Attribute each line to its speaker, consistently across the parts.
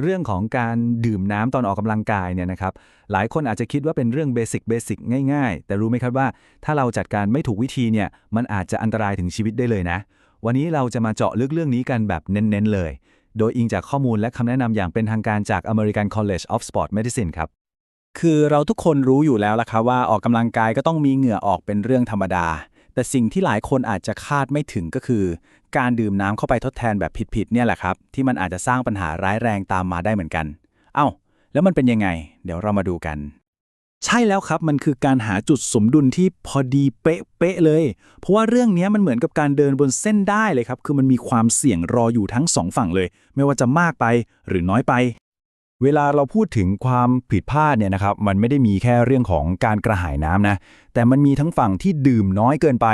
Speaker 1: เรื่องของการดื่มน้ำตอนออกกำลังกายเนี่ยนะครับ หลายคนอาจจะคิดว่าเป็นเรื่องเบสิกเบสิกง่ายๆ แต่รู้ไหมครับว่า ถ้าเราจัดการไม่ถูกวิธีเนี่ย มันอาจจะอันตรายถึงชีวิตได้เลยนะ วันนี้เราจะมาเจาะลึกเรื่องนี้กันแบบเน้นๆเลย โดยอิงจากข้อมูลและคำแนะนำอย่างเป็นทางการจาก American College of Sport Medicine ครับ
Speaker 2: คือเราทุกคนรู้อยู่แล้วล่ะครับว่าออกกำลังกายก็ต้องมีเหงื่อออกเป็นเรื่องธรรมดา แต่สิ่งที่หลายคนอาจจะคาดไม่ถึงก็คือ การดื่มน้ำเข้าไปทดแทนแบบผิดๆเนี่ยแหละครับ ที่มันอาจจะสร้างปัญหาร้ายแรงตามมาได้เหมือนกัน เอ้า แล้วมันเป็นยังไง เดี๋ยวเรามาดูกัน ใช่แล้วครับมันคือการหาจุดสมดุลที่พอดีเป๊ะๆเลย เพราะว่าเรื่องนี้มันเหมือนกับการเดินบนเส้นได้เลยครับ คือมันมีความเสี่ยงรออยู่ทั้งสองฝั่งเลย ไม่ว่าจะมากไปหรือน้อยไป
Speaker 3: เวลาเราพูดถึงความผิดพลาดเนี่ยนะครับ มันไม่ได้มีแค่เรื่องของการกระหายน้ำนะ แต่มันมีทั้งฝั่งที่ดื่มน้อยเกินไป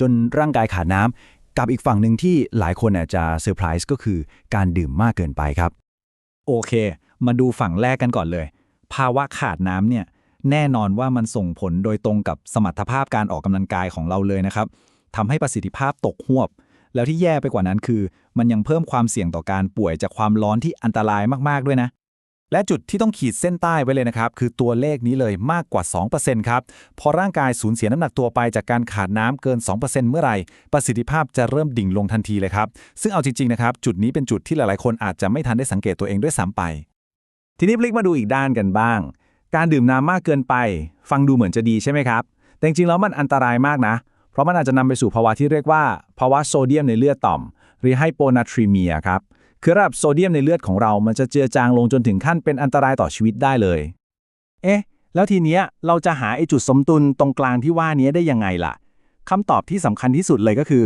Speaker 3: จนร่างกายขาดน้ำ กับอีกฝั่งหนึ่งที่หลายคนอาจจะเซอร์ไพรส์ก็คือการดื่มมากเกินไปครับ
Speaker 2: โอเค มาดูฝั่งแรกกันก่อนเลย ภาวะขาดน้ำเนี่ยแน่นอนว่ามันส่งผลโดยตรงกับสมรรถภาพการออกกำลังกายของเราเลยนะครับทำให้ประสิทธิภาพตกหวบ แล้วที่แย่ไปกว่านั้นคือ มันยังเพิ่มความเสี่ยงต่อการป่วยจากความร้อนที่อันตรายมากๆด้วยนะ และจุดที่ต้องขีดเส้นใต้ไว้เลยนะครับ คือตัวเลขนี้เลยมากกว่า 2%ครับ พอร่างกายสูญเสียน้ำหนักตัวไปจากการขาดน้ำเกิน 2%เมื่อไหร่ ประสิทธิภาพจะเริ่มดิ่งลงทันทีเลยครับ ซึ่งเอาจริงๆนะครับ จุดนี้เป็นจุดที่หลายๆ คนอาจจะไม่ทันได้สังเกตตัวเองด้วยซ้ำไป
Speaker 1: ทีนี้พลิกมาดูอีกด้านกันบ้าง การดื่มน้ำมากเกินไป ฟังดูเหมือนจะดีใช่ไหมครับ แต่จริงๆแล้วมันอันตรายมากนะ เพราะมันอาจจะนำไปสู่ภาวะที่เรียกว่าภาวะโซเดียมในเลือดต่ำหรือไฮโปนาทรีเมียครับ คือระดับโซเดียมในเลือดของเรามันจะเจือจางลงจนถึงขั้นเป็นอันตรายต่อชีวิตได้เลย
Speaker 2: เอ๊ะ แล้วทีเนี้ยเราจะหาไอ้จุดสมดุลตรงกลางที่ว่านี้ได้ยังไงล่ะคำตอบที่สำคัญที่สุดเลยก็คือ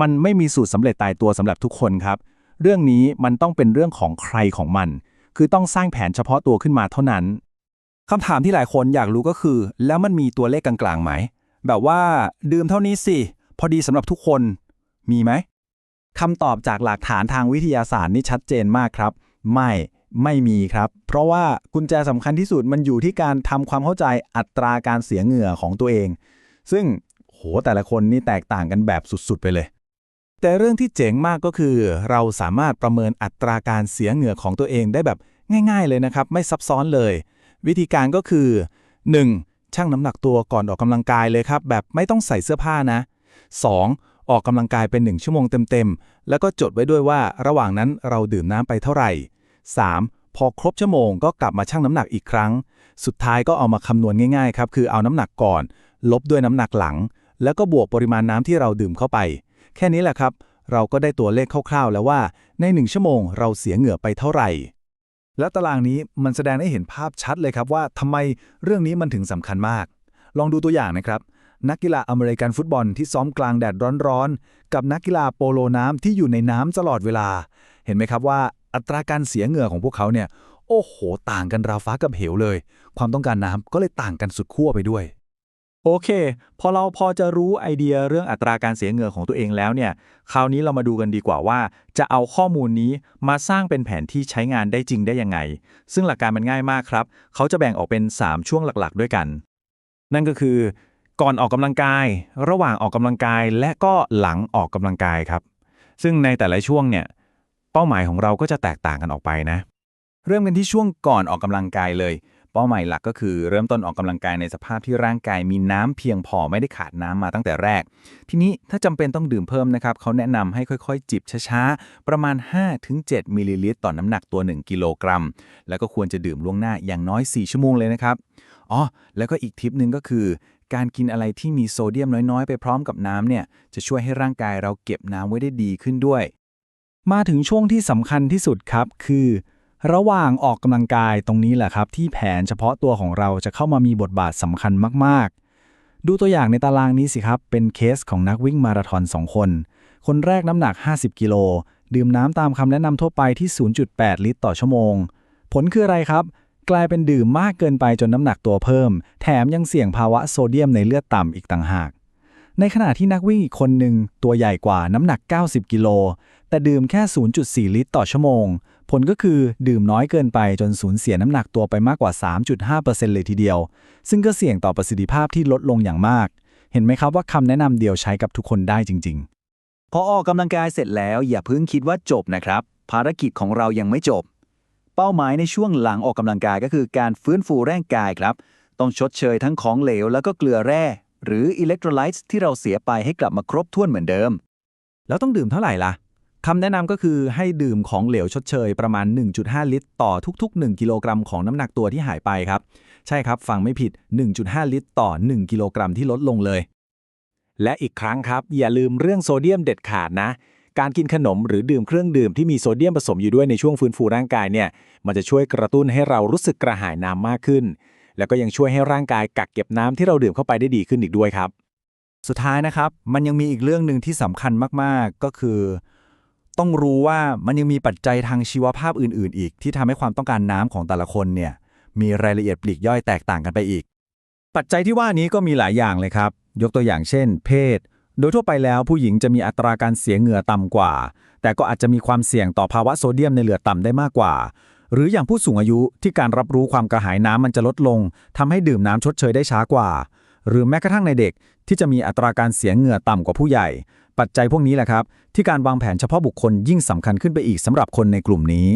Speaker 2: มันไม่มีสูตรสำเร็จตายตัวสำหรับทุกคนครับ เรื่องนี้มันต้องเป็นเรื่องของใครของมัน คือต้องสร้างแผนเฉพาะตัวขึ้นมาเท่านั้น
Speaker 3: คำถามที่หลายคนอยากรู้ก็คือ แล้วมันมีตัวเลขกลางๆไหม แบบว่าดื่มเท่านี้สิ พอดีสำหรับทุกคน มีไหม
Speaker 2: คำตอบจากหลักฐานทางวิทยาศาสตร์นี่ชัดเจนมากครับ ไม่ไม่มีครับ เพราะว่ากุญแจสำคัญที่สุดมันอยู่ที่การทำความเข้าใจอัตราการเสียเหงื่อของตัวเอง ซึ่งโหแต่ละคนนี่แตกต่างกันแบบสุดๆ ไปเลย แต่เรื่องที่เจ๋งมากก็คือ เราสามารถประเมินอัตราการเสียเหงื่อของตัวเองได้แบบง่าย ๆ เลยนะครับ ไม่ซับซ้อนเลย วิธีการก็คือ 1. ชั่งน้ำหนักตัวก่อนออกกำลังกายเลยครับ แบบไม่ต้องใส่เสื้อผ้านะ 2. ออกกำลังกายเป็น 1 ชั่วโมงเต็มๆ แล้วก็จดไว้ด้วยว่าระหว่างนั้นเราดื่มน้ำไปเท่าไหร่ 3. พอครบชั่วโมงก็กลับมาชั่งน้ำหนักอีกครั้ง สุดท้ายก็เอามาคำนวณง่ายๆครับคือเอาน้ำหนักก่อน ลบด้วยน้ำหนักหลัง แล้วก็บวกปริมาณน้ำที่เราดื่มเข้าไป แค่นี้แหละครับ เราก็ได้ตัวเลขคร่าวๆ แล้วว่าใน 1 ชั่วโมงเราเสียเหงื่อไปเท่าไหร่
Speaker 1: และตารางนี้มันแสดงให้เห็นภาพชัดเลยครับว่าทำไมเรื่องนี้มันถึงสำคัญมาก ลองดูตัวอย่างนะครับ นักกีฬาอเมริกันฟุตบอลที่ซ้อมกลางแดดร้อนๆ กับนักกีฬาโปโลน้ำที่อยู่ในน้ำตลอดเวลา เห็นไหมครับว่าอัตราการเสียเหงื่อของพวกเขาเนี่ยโอ้โห ต่างกันราวฟ้ากับเหวเลย ความต้องการน้ำก็เลยต่างกันสุดขั้วไปด้วย
Speaker 2: โอเค พอเราพอจะรู้ไอเดียเรื่องอัตราการเสียเหงื่อของตัวเองแล้วเนี่ย คราวนี้เรามาดูกันดีกว่าว่า จะเอาข้อมูลนี้มาสร้างเป็นแผนที่ใช้งานได้จริงได้ยังไง ซึ่งหลักการมันง่ายมากครับ เขาจะแบ่งออกเป็น 3 ช่วงหลักๆ ด้วยกัน นั่นก็คือ ก่อนออกกำลังกาย ระหว่างออกกำลังกาย และก็หลังออกกำลังกายครับ ซึ่งในแต่ละช่วงเนี่ย เป้าหมายของเราก็จะแตกต่างกันออกไปนะ
Speaker 1: เริ่มกันที่ช่วงก่อนออกกำลังกายเลย เป้าหมายหลักก็คือเริ่มต้นออกกำลังกายในสภาพที่ร่างกายมีน้ำเพียงพอไม่ได้ขาดน้ำมาตั้งแต่แรก ทีนี้ถ้าจำเป็นต้องดื่มเพิ่มนะครับเขาแนะนำให้ค่อยๆ จิบช้าๆ ประมาณ 5-7มิลลิลิตรต่อน้ำหนักตัว 1 กิโลกรัม แล้วก็ควรจะดื่มล่วงหน้าอย่างน้อย 4 ชั่วโมงเลยนะครับอ๋อแล้วก็อีกทิปหนึ่งก็คือ การกินอะไรที่มีโซเดียมน้อยๆ ไปพร้อมกับน้ำเนี่ยจะช่วยให้ร่างกายเราเก็บน้ำไว้ได้ดีขึ้นด้วย
Speaker 2: มาถึงช่วงที่สำคัญที่สุดครับคือ ระหว่างออกกำลังกายตรงนี้แหละครับ ที่แผนเฉพาะตัวของเราจะเข้ามามีบทบาทสำคัญมากๆ ดูตัวอย่างในตารางนี้สิครับ เป็นเคสของนักวิ่งมาราธอน2คน คนแรกน้ำหนัก 50 กิโล ดื่มน้ำตามคำแนะนำทั่วไปที่ 0.8 ลิตรต่อชั่วโมง ผลคืออะไรครับ กลายเป็นดื่มมากเกินไปจนน้ำหนักตัวเพิ่ม แถมยังเสี่ยงภาวะโซเดียมในเลือดต่ำอีกต่างหาก ในขณะที่นักวิ่งอีกคนหนึ่งตัวใหญ่กว่าน้ำหนัก 90 กิโล แต่ดื่มแค่ 0.4 ลิตรต่อชั่วโมง ผลก็คือดื่มน้อยเกินไปจนสูญเสียน้ำหนักตัวไปมากกว่า 3.5%เลยทีเดียว ซึ่งก็เสี่ยงต่อประสิทธิภาพที่ลดลงอย่างมาก เห็นไหมครับว่าคำแนะนำเดียวใช้กับทุกคนได้จริง ๆ
Speaker 4: พอออกกำลังกายเสร็จแล้วอย่าเพิ่งคิดว่าจบนะครับ ภารกิจของเรายังไม่จบ
Speaker 2: เป้าหมายในช่วงหลังออกกำลังกายก็คือการฟื้นฟูร่างกายครับ ต้องชดเชยทั้งของเหลวแล้วก็เกลือแร่ หรืออิเล็กโทรไลต์ที่เราเสียไปให้กลับมาครบถ้วนเหมือนเดิม
Speaker 3: แล้วต้องดื่มเท่าไหร่ล่ะคำแนะนำก็คือให้ดื่มของเหลวชดเชยประมาณ 1.5 ลิตร ต่อทุก ๆ 1 กิโลกรัมของน้ำหนักตัวที่หายไปครับ ใช่ครับฟังไม่ผิด 1.5 ลิตร ต่อ 1 กิโลกรัมที่ลดลงเลย
Speaker 4: และอีกครั้งครับ อย่าลืมเรื่องโซเดียมเด็ดขาดนะ การกินขนมหรือดื่มเครื่องดื่มที่มีโซเดียมผสมอยู่ด้วยในช่วงฟื้นฟูร่างกายเนี่ย มันจะช่วยกระตุ้นให้เรารู้สึกกระหายน้ำมากขึ้น แล้วก็ยังช่วยให้ร่างกายกักเก็บน้ำที่เราดื่มเข้าไปได้ดีขึ้นอีกด้วยครับ
Speaker 3: สุดท้ายนะครับ มันยังมีอีกเรื่องหนึ่งที่สำคัญมากๆ ก็คือ ต้องรู้ว่ามันยังมีปัจจัยทางชีวภาพอื่น ๆ อีก ที่ทำให้ความต้องการน้ำของแต่ละคนเนี่ย มีรายละเอียดปลีกย่อยแตกต่างกันไปอีก ปัจจัยที่ว่านี้ก็มีหลายอย่างเลยครับ ยกตัวอย่างเช่น เพศ โดยทั่วไปแล้วผู้หญิงจะมีอัตราการเสียเหงื่อต่ำกว่า แต่ก็อาจจะมีความเสี่ยงต่อภาวะโซเดียมในเลือดต่ำได้มากกว่า หรืออย่างผู้สูงอายุที่การรับรู้ความกระหายน้ำมันจะลดลงทำให้ดื่มน้ำชดเชยได้ช้ากว่า หรือแม้กระทั่งในเด็กที่จะมีอัตราการเสียเหงื่อต่ำกว่าผู้ใหญ่ ปัจจัยพวกนี้แหละครับ ที่การวางแผนเฉพาะบุคคลยิ่งสำคัญขึ้นไปอีกสำหรับคนในกลุ่มนี้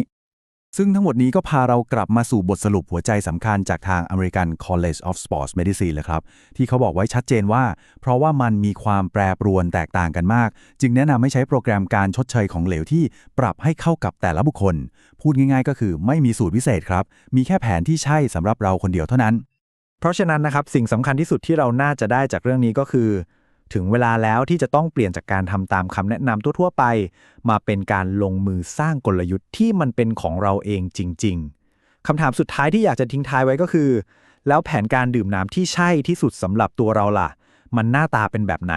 Speaker 3: ซึ่งทั้งหมดนี้ก็พาเรากลับมาสู่บทสรุปหัวใจสำคัญจากทาง American College of Sports Medicine เลยครับ ที่เขาบอกไว้ชัดเจนว่า เพราะว่ามันมีความแปรปรวนแตกต่างกันมาก จึงแนะนำให้ใช้โปรแกรมการชดเชยของเหลวที่ปรับให้เข้ากับแต่ละบุคคล พูดง่ายๆ ก็คือไม่มีสูตรวิเศษครับ มีแค่แผนที่ใช่สำหรับเราคนเดียวเท่านั้น
Speaker 2: เพราะฉะนั้นนะครับสิ่งสำคัญที่สุดที่เราน่าจะได้จากเรื่องนี้ก็คือ ถึงเวลาแล้วที่จะต้องเปลี่ยนจากการทำตามคำแนะนำทั่วๆไป มาเป็นการลงมือสร้างกลยุทธ์ที่มันเป็นของเราเองจริง ๆคำถามสุดท้ายที่อยากจะทิ้งท้ายไว้ก็คือ แล้วแผนการดื่มน้ำที่ใช่ที่สุดสำหรับตัวเราล่ะ มันหน้าตาเป็นแบบไหน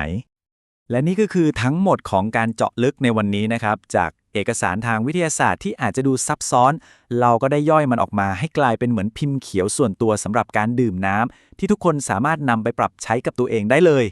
Speaker 4: และนี่ก็คือทั้งหมดของการเจาะลึกในวันนี้นะครับ จากเอกสารทางวิทยาศาสตร์ที่อาจจะดูซับซ้อน เราก็ได้ย่อยมันออกมาให้กลายเป็นเหมือนพิมพ์เขียวส่วนตัวสำหรับการดื่มน้ำที่ทุกคนสามารถนำไปปรับใช้กับตัวเองได้เลย